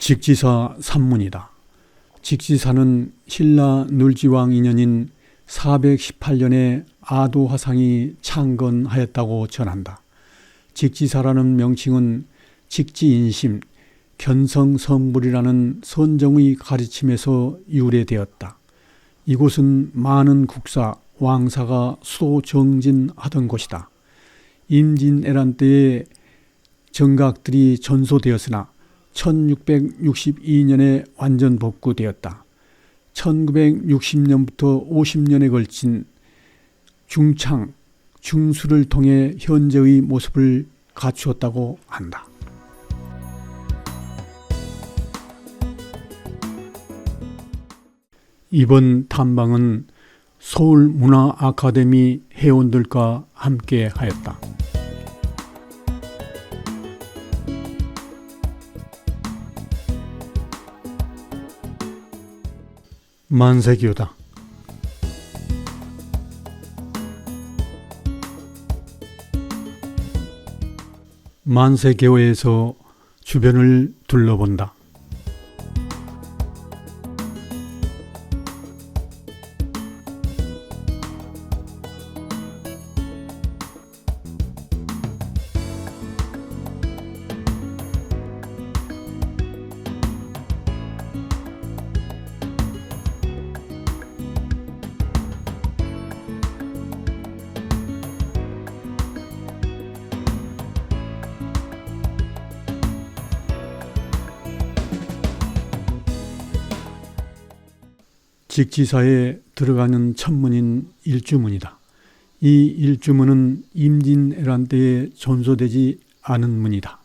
직지사 산문이다. 직지사는 신라 눌지왕 인연인 418년에 아도 화상이 창건하였다고 전한다. 직지사라는 명칭은 직지인심, 견성성불이라는 선정의 가르침에서 유래되었다. 이곳은 많은 국사, 왕사가 수도 정진하던 곳이다. 임진애란 때에 정각들이 전소되었으나 1662년에 완전 복구되었다. 1960년부터 50년에 걸친 중창, 중수를 통해 현재의 모습을 갖추었다고 한다. 이번 탐방은 서울 문화아카데미 회원들과 함께 하였다. 만세교다. 만세교회에서 주변을 둘러본다. 직지사에 들어가는 천문인 일주문이다. 이 일주문은 임진왜란 때에 전소되지 않은 문이다.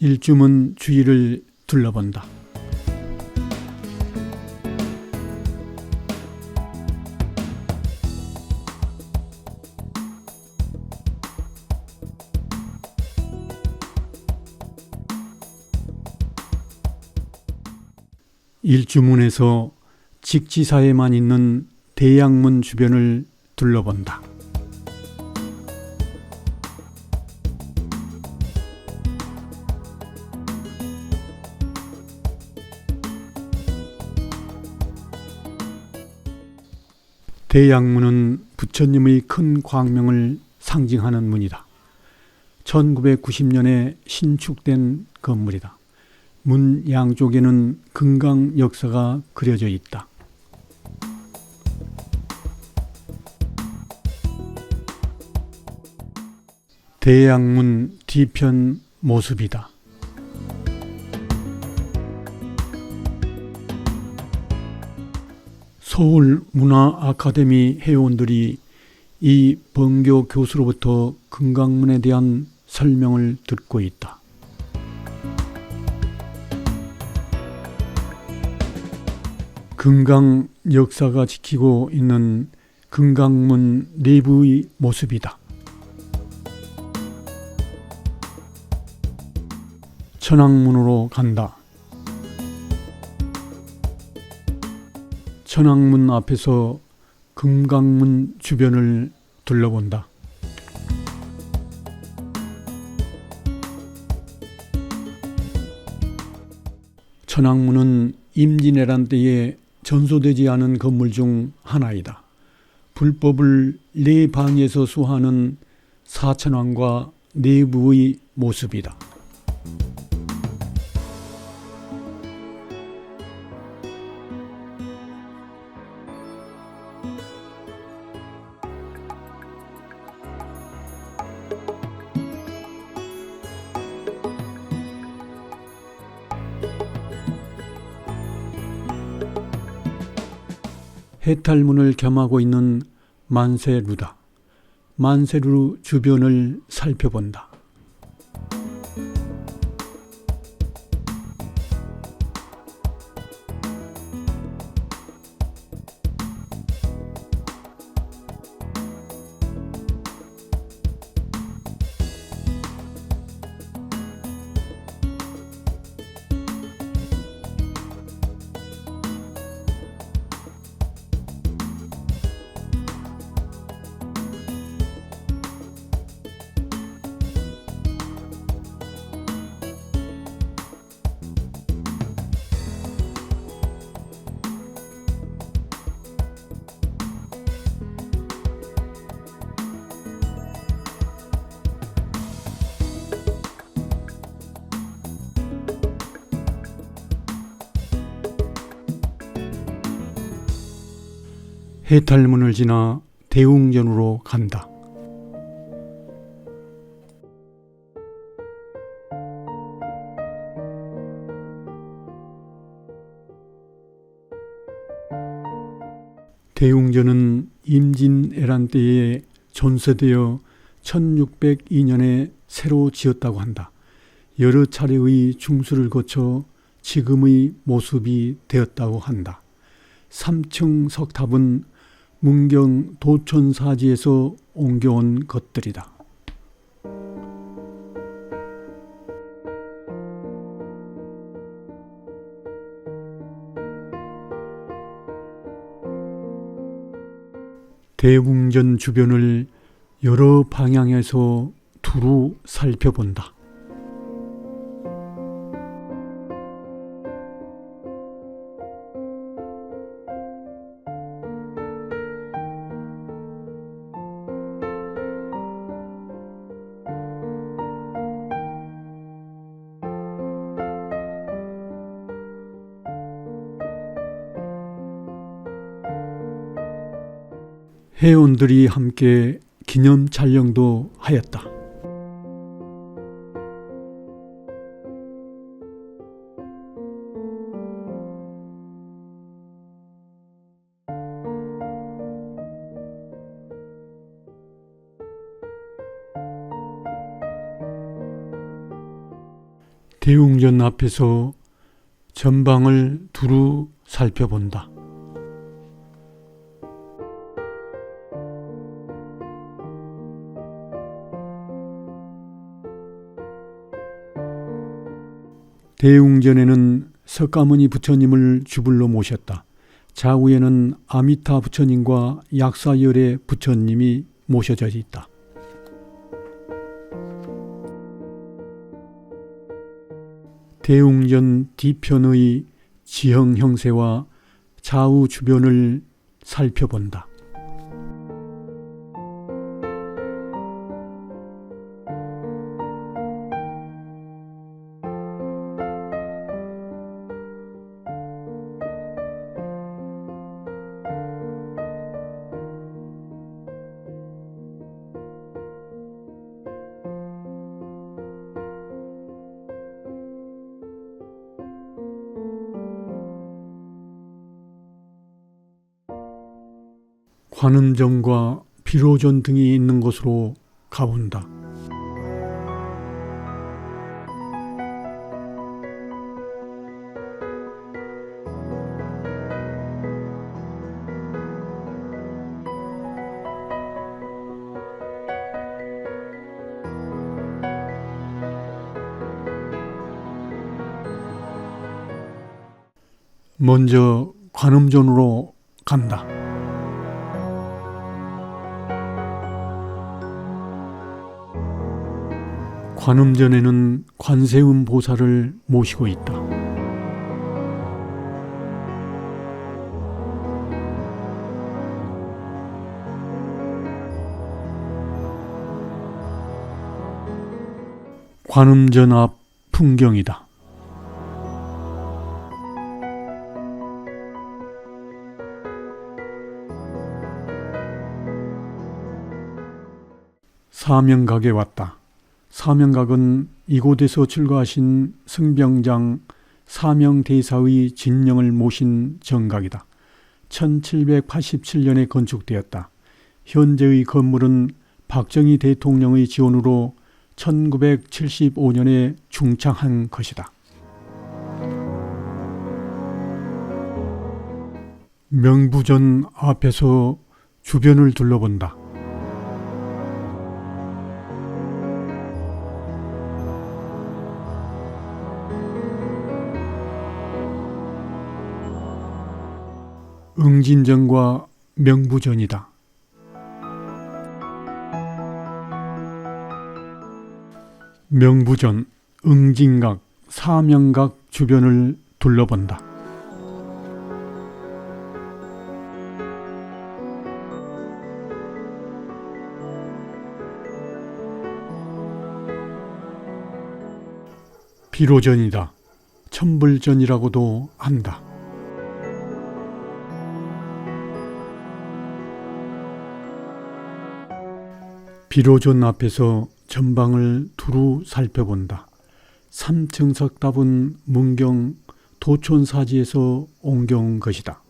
일주문 주위를 둘러본다. 일주문에서 직지사에만 있는 대양문 주변을 둘러본다. 대양문은 부처님의 큰 광명을 상징하는 문이다. 1990년에 신축된 건물이다. 문 양쪽에는 금강 역사가 그려져 있다. 대양문 뒤편 모습이다. 서울 문화 아카데미 회원들이 이 번교 교수로부터 금강문에 대한 설명을 듣고 있다. 금강 역사가 지키고 있는 금강문 내부의 모습이다. 천왕문으로 간다. 천왕문 앞에서 금강문 주변을 둘러본다. 천왕문은 임진왜란 때에 전소되지 않은 건물 중 하나이다. 불법을 내 방에서 수하는 사천왕과 내부의 모습이다. 해탈문을 겸하고 있는 만세루다. 만세루 주변을 살펴본다. 해탈문을 지나 대웅전으로 간다. 대웅전은 임진애란 때에 존세되어 1602년에 새로 지었다고 한다. 여러 차례의 중수를 거쳐 지금의 모습이 되었다고 한다. 3층 석탑은 문경 도천사지에서 옮겨온 것들이다. 대웅전 주변을 여러 방향에서 두루 살펴본다. 회원들이 함께 기념 촬영도 하였다. 대웅전 앞에서 전방을 두루 살펴본다. 대웅전에는 석가모니 부처님을 주불로 모셨다. 좌우에는 아미타 부처님과 약사열의 부처님이 모셔져 있다. 대웅전 뒤편의 지형 형세와 좌우 주변을 살펴본다. 관음정과 비로전 등이 있는 곳으로 가본다. 먼저 관음전으로 간다. 관음전에는 관세음 보살을 모시고 있다. 관음전 앞 풍경이다. 사명각에 왔다. 사명각은 이곳에서 출가하신 승병장 사명대사의 진령을 모신 정각이다. 1787년에 건축되었다. 현재의 건물은 박정희 대통령의 지원으로 1975년에 중창한 것이다. 명부전 앞에서 주변을 둘러본다. 응진전과 명부전이다. 명부전, 응진각, 사명각 주변을 둘러본다. 비로전이다. 천불전이라고도 한다. 비로존 앞에서 전방을 두루 살펴본다. 삼층석답은 문경 도촌사지에서 옮겨온 것이다.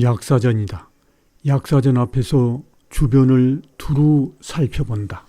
약사전이다. 약사전 앞에서 주변을 두루 살펴본다.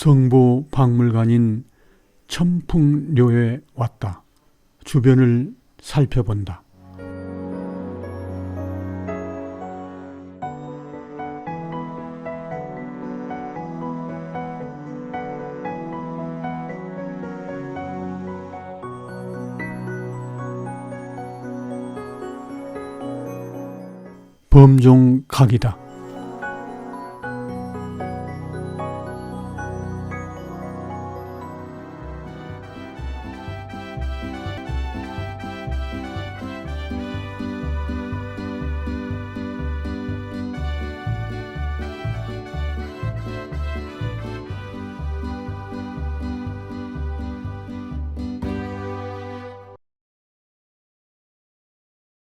성보 박물관인 첨풍료에 왔다. 주변을 살펴본다. 범종 각이다.